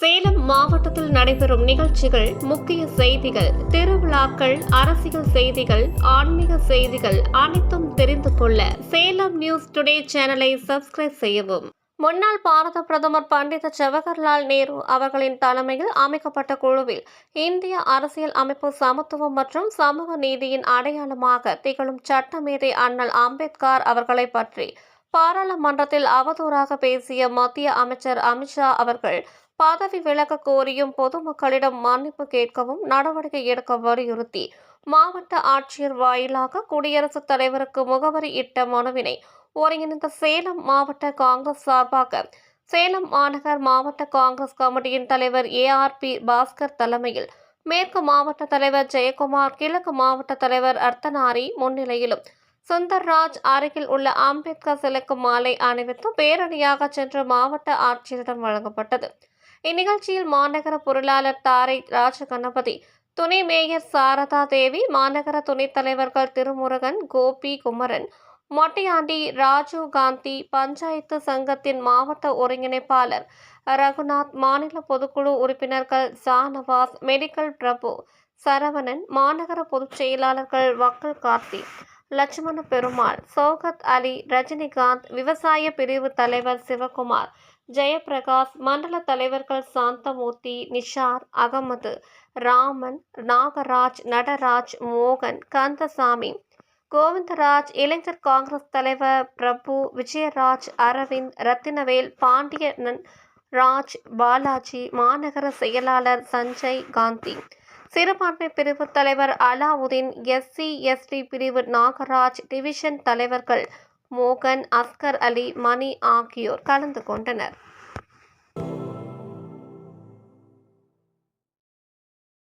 சேலம் மாவட்டத்தில் நடைபெறும் நிகழ்ச்சிகள் முக்கிய செய்திகள் திருவிழாக்கள் அரசியல் செய்திகள் ஆன்மீக செய்திகள் அனைத்தும் தெரிந்து கொள்ள சேலம் நியூஸ் டுடே சேனலை சப்ஸ்கிரைப் செய்யவும். முன்னாள் பாரத பிரதமர் பண்டித ஜவஹர்லால் நேரு அவர்களின் தலைமையில் அமைக்கப்பட்ட குழுவில் இந்திய அரசியல் அமைப்பு சமத்துவம் மற்றும் சமூக நீதியின் அடையாளமாக திகழும் சட்டமேதை அண்ணல் அம்பேத்கர் அவர்களை பற்றி பாராளுமன்றத்தில் அவதூறாக பேசிய மத்திய அமைச்சர் அமித்ஷா அவர்கள் பதவி விலக கோரியும் பொதுமக்களிடம் மன்னிப்பு கேட்கவும் நடவடிக்கை எடுக்க வலியுறுத்தி மாவட்ட ஆட்சியர் வாயிலாக குடியரசுத் தலைவருக்கு முகவரி இட்ட மனுவினை ஒருங்கிணைந்த சேலம் மாவட்ட காங்கிரஸ் சார்பாக சேலம் மாநகர் மாவட்ட காங்கிரஸ் கமிட்டியின் தலைவர் ஏஆர்பி பாஸ்கர் தலைமையில் மேற்கு மாவட்ட தலைவர் ஜெயக்குமார் கிழக்கு மாவட்ட தலைவர் அர்த்தனாரி முன்னிலையிலும் சுந்தர்ராஜ் அருகில் உள்ள அம்பேத்கர் சிலைக்கு மாலை அணிவித்து பேரணியாக சென்று மாவட்ட ஆட்சியரிடம் வழங்கப்பட்டது. இந்நிகழ்ச்சியில் மாநகர பொருளாளர் தாரை ராஜகணபதி துணை மேயர் சாரதா தேவி மாநகர துணைத் தலைவர்கள் திருமுருகன் கோபி குமரன் மொட்டையாண்டி ராஜீவ் காந்தி பஞ்சாயத்து சங்கத்தின் மாவட்ட ஒருங்கிணைப்பாளர் ரகுநாத் மாநில பொதுக்குழு உறுப்பினர்கள் ஷானவாஸ் மெடிக்கல் பிரபு சரவணன் மாநகர பொதுச் செயலாளர்கள் வக்கல் கார்த்தி லட்சுமண பெருமாள் சோகத் அலி ரஜினிகாந்த் விவசாய பிரிவு தலைவர் சிவகுமார் ஜெயபிரகாஷ் மண்டல தலைவர்கள் சாந்தமூர்த்தி நிஷார் அகமது ராமன் நாகராஜ் நடராஜ் மோகன் கந்தசாமி கோவிந்தராஜ் இளைஞர் காங்கிரஸ் தலைவர் பிரபு விஜயராஜ் அரவிந்த் ரத்தினவேல் பாண்டியனன் ராஜ் பாலாஜி மாநகர செயலாளர் சஞ்சய் காந்தி. சிறுபான்மை பிரிவு தலைவர் அலாவுதீன் எஸ்சி எஸ்டி பிரிவு நாகராஜ் டிவிஷன் தலைவர்கள் மோகன் அஸ்கர் அலி மணி ஆகியோர் கலந்து கொண்டனர்.